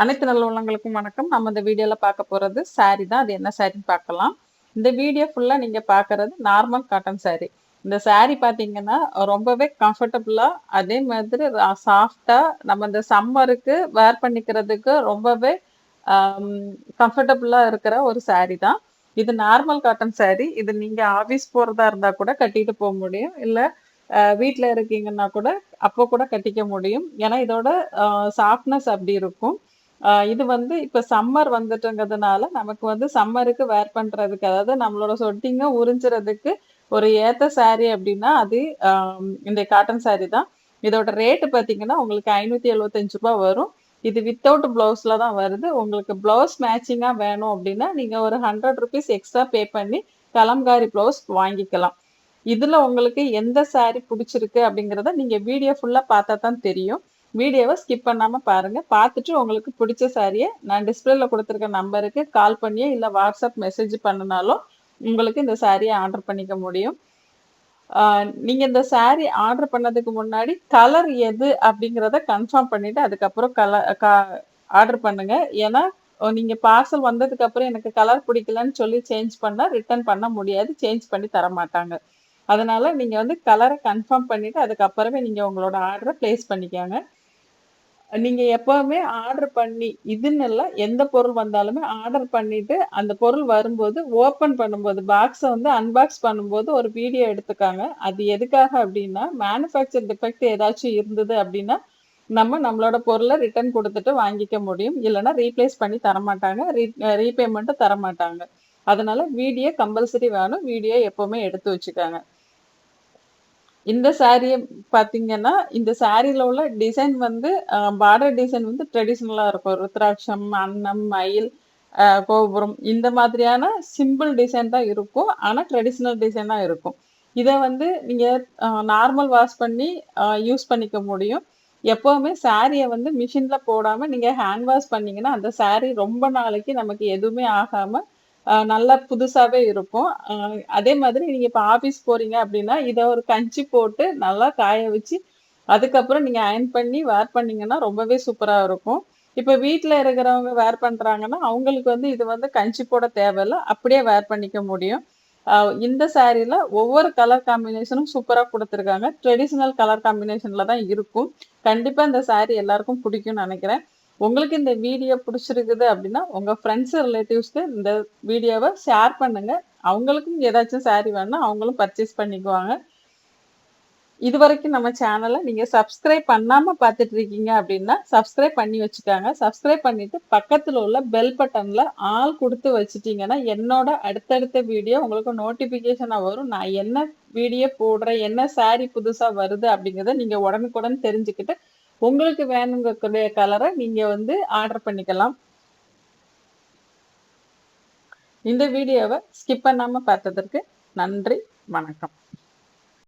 அனைத்து நல்ல உள்ளங்களுக்கும் வணக்கம். நம்ம இந்த வீடியோவில் பார்க்க போகிறது சாரீ தான். அது என்ன சாரின்னு பார்க்கலாம். இந்த வீடியோ ஃபுல்லாக நீங்கள் பார்க்கறது நார்மல் காட்டன் சாரீ இந்த சாரீ பார்த்தீங்கன்னா ரொம்பவே கம்ஃபர்டபுளாக அதே மாதிரி சாஃப்டாக நம்ம இந்த சம்மருக்கு வேர் பண்ணிக்கிறதுக்கு ரொம்பவே கம்ஃபர்டபுளாக இருக்கிற ஒரு சாரீ தான். இது நார்மல் காட்டன் சாரீ இது நீங்கள் ஆஃபீஸ் போகிறதா இருந்தால் கூட கட்டிட்டு போக முடியும். இல்லை வீட்டில் இருக்கீங்கன்னா கூட அப்போ கூட கட்டிக்க முடியும். ஏன்னா இதோட சாஃப்ட்னஸ் அப்படி இருக்கும். இது வந்து இப்போ சம்மர் வந்துட்டுங்கிறதுனால நமக்கு வந்து சம்மருக்கு வேர் பண்ணுறதுக்கு அதாவது நம்மளோட சொட்டிங்க உறிஞ்சுறதுக்கு ஒரு ஏத்த சாரீ அப்படின்னா அது இந்த காட்டன் சாரீ தான். இதோட ரேட்டு பார்த்தீங்கன்னா உங்களுக்கு ஐநூற்றி எழுபத்தஞ்சு ரூபாய் வரும். இது வித்தவுட் ப்ளவுஸில் தான் வருது. உங்களுக்கு பிளவுஸ் மேட்சிங்காக வேணும் அப்படின்னா நீங்கள் ஒரு ஹண்ட்ரட் ருபீஸ் எக்ஸ்ட்ரா பே பண்ணி கலம்காரி பிளவுஸ் வாங்கிக்கலாம். இதில் உங்களுக்கு எந்த சாரீ பிடிச்சிருக்கு அப்படிங்கிறத நீங்கள் வீடியோ ஃபுல்லாக பார்த்தா தான் தெரியும். வீடியோவை ஸ்கிப் பண்ணாமல் பாருங்கள் பார்த்துட்டு உங்களுக்கு பிடிச்ச சாரியை நான் டிஸ்பிளேல கொடுத்துருக்க நம்பருக்கு கால் பண்ணியோ இல்லை வாட்ஸ்அப் மெசேஜ் பண்ணினாலும் உங்களுக்கு இந்த சாரியை ஆர்டர் பண்ணிக்க முடியும். நீங்கள் இந்த சாரீ ஆர்டர் பண்ணதுக்கு முன்னாடி கலர் எது அப்படிங்கிறத கன்ஃபார்ம் பண்ணிவிட்டு அதுக்கப்புறம் கலர் ஆர்டர் பண்ணுங்க. ஏன்னா நீங்கள் பார்சல் வந்ததுக்கு அப்புறம் எனக்கு கலர் பிடிக்கலன்னு சொல்லி சேஞ்ச் பண்ணால் ரிட்டர்ன் பண்ண முடியாது சேஞ்ச் பண்ணி தர மாட்டாங்க. அதனால நீங்கள் வந்து கலரை கன்ஃபார்ம் பண்ணிவிட்டு அதுக்கப்புறமே நீங்கள் உங்களோட ஆர்டரை பிளேஸ் பண்ணிக்கோங்க. நீங்க எப்பவுமே ஆர்டர் பண்ணி இதுன்னு இல்ல எந்த பொருள் வந்தாலுமே ஆர்டர் பண்ணிட்டு அந்த பொருள் வரும்போது ஓபன் பண்ணும்போது பாக்ஸை வந்து அன்பாக்ஸ் பண்ணும்போது ஒரு வீடியோ எடுத்துக்காங்க. அது எதுக்காக அப்படின்னா மேனுஃபேக்சர் டிஃபெக்ட் ஏதாச்சும் இருந்தது அப்படின்னா நம்ம நம்மளோட பொருளை ரிட்டர்ன் கொடுத்துட்டு வாங்கிக்க முடியும். இல்லைன்னா ரீப்ளேஸ் பண்ணி தர மாட்டாங்க ரீபேமெண்ட்டும் தர மாட்டாங்க அதனால வீடியோ கம்பல்சரி வேணும். வீடியோ எப்பவுமே எடுத்து வச்சுக்காங்க. இந்த சாரியை பார்த்தீங்கன்னா இந்த சாரியில் உள்ள டிசைன் வந்து பார்டர் டிசைன் வந்து ட்ரெடிஷ்னலாக இருக்கும். ருத்ராட்சம் அன்னம் மயில் கோபுரம் இந்த மாதிரியான சிம்பிள் டிசைன் தான் இருக்கும். ஆனால் ட்ரெடிஷ்னல் டிசைன் தான் இருக்கும். இதை வந்து நீங்கள் நார்மல் வாஷ் பண்ணி யூஸ் பண்ணிக்க முடியும். எப்போவுமே சாரியை வந்து மிஷினில் போடாமல் நீங்கள் ஹேண்ட் வாஷ் பண்ணிங்கன்னா அந்த saree ரொம்ப நாளைக்கு நமக்கு எதுவுமே ஆகாமல் நல்லா புதுசாவே இருக்கும். அதே மாதிரி நீங்க இப்ப ஆபீஸ் போறீங்க அப்படின்னா இதை ஒரு கஞ்சி போட்டு நல்லா காய வச்சு அதுக்கப்புறம் நீங்க அயன் பண்ணி வேர் பண்ணீங்கன்னா ரொம்பவே சூப்பரா இருக்கும். இப்ப வீட்டில் இருக்கிறவங்க வேர் பண்றாங்கன்னா அவங்களுக்கு வந்து இது வந்து கஞ்சி போட தேவையில்ல. அப்படியே வேர் பண்ணிக்க முடியும். இந்த சாரீல ஒவ்வொரு கலர் காம்பினேஷனும் சூப்பரா கொடுத்துருக்காங்க. ட்ரெடிஷ்னல் கலர் காம்பினேஷன்ல தான் இருக்கும். கண்டிப்பா இந்த saree எல்லாருக்கும் பிடிக்கும்னு நினைக்கிறேன். உங்களுக்கு இந்த வீடியோ பிடிச்சிருக்குது அப்படின்னா உங்கள் ஃப்ரெண்ட்ஸ் ரிலேட்டிவ்ஸ்க்கு இந்த வீடியோவை ஷேர் பண்ணுங்கள் அவங்களுக்கும் ஏதாச்சும் saree வேணும்னா அவங்களும் பர்ச்சேஸ் பண்ணிக்குவாங்க. இது வரைக்கும் நம்ம சேனலை நீங்கள் சப்ஸ்கிரைப் பண்ணாமல் பார்த்துட்டு இருக்கீங்க அப்படின்னா சப்ஸ்கிரைப் பண்ணி வச்சுக்காங்க. சப்ஸ்கிரைப் பண்ணிட்டு பக்கத்தில் உள்ள பெல் பட்டனில் ஆள் கொடுத்து வச்சுட்டீங்கன்னா என்னோட அடுத்தடுத்த வீடியோ உங்களுக்கு நோட்டிஃபிகேஷனாக வரும். நான் என்ன வீடியோ போடுறேன் என்ன saree புதுசாக வருது அப்படிங்கிறத நீங்கள் உடனுக்குடன் தெரிஞ்சுக்கிட்டு உங்களுக்கு வேணுங்கக்கூடிய கலரை நீங்க வந்து ஆர்டர் பண்ணிக்கலாம். இந்த வீடியோவை ஸ்கிப் பண்ணாம பார்த்ததற்கு நன்றி வணக்கம்.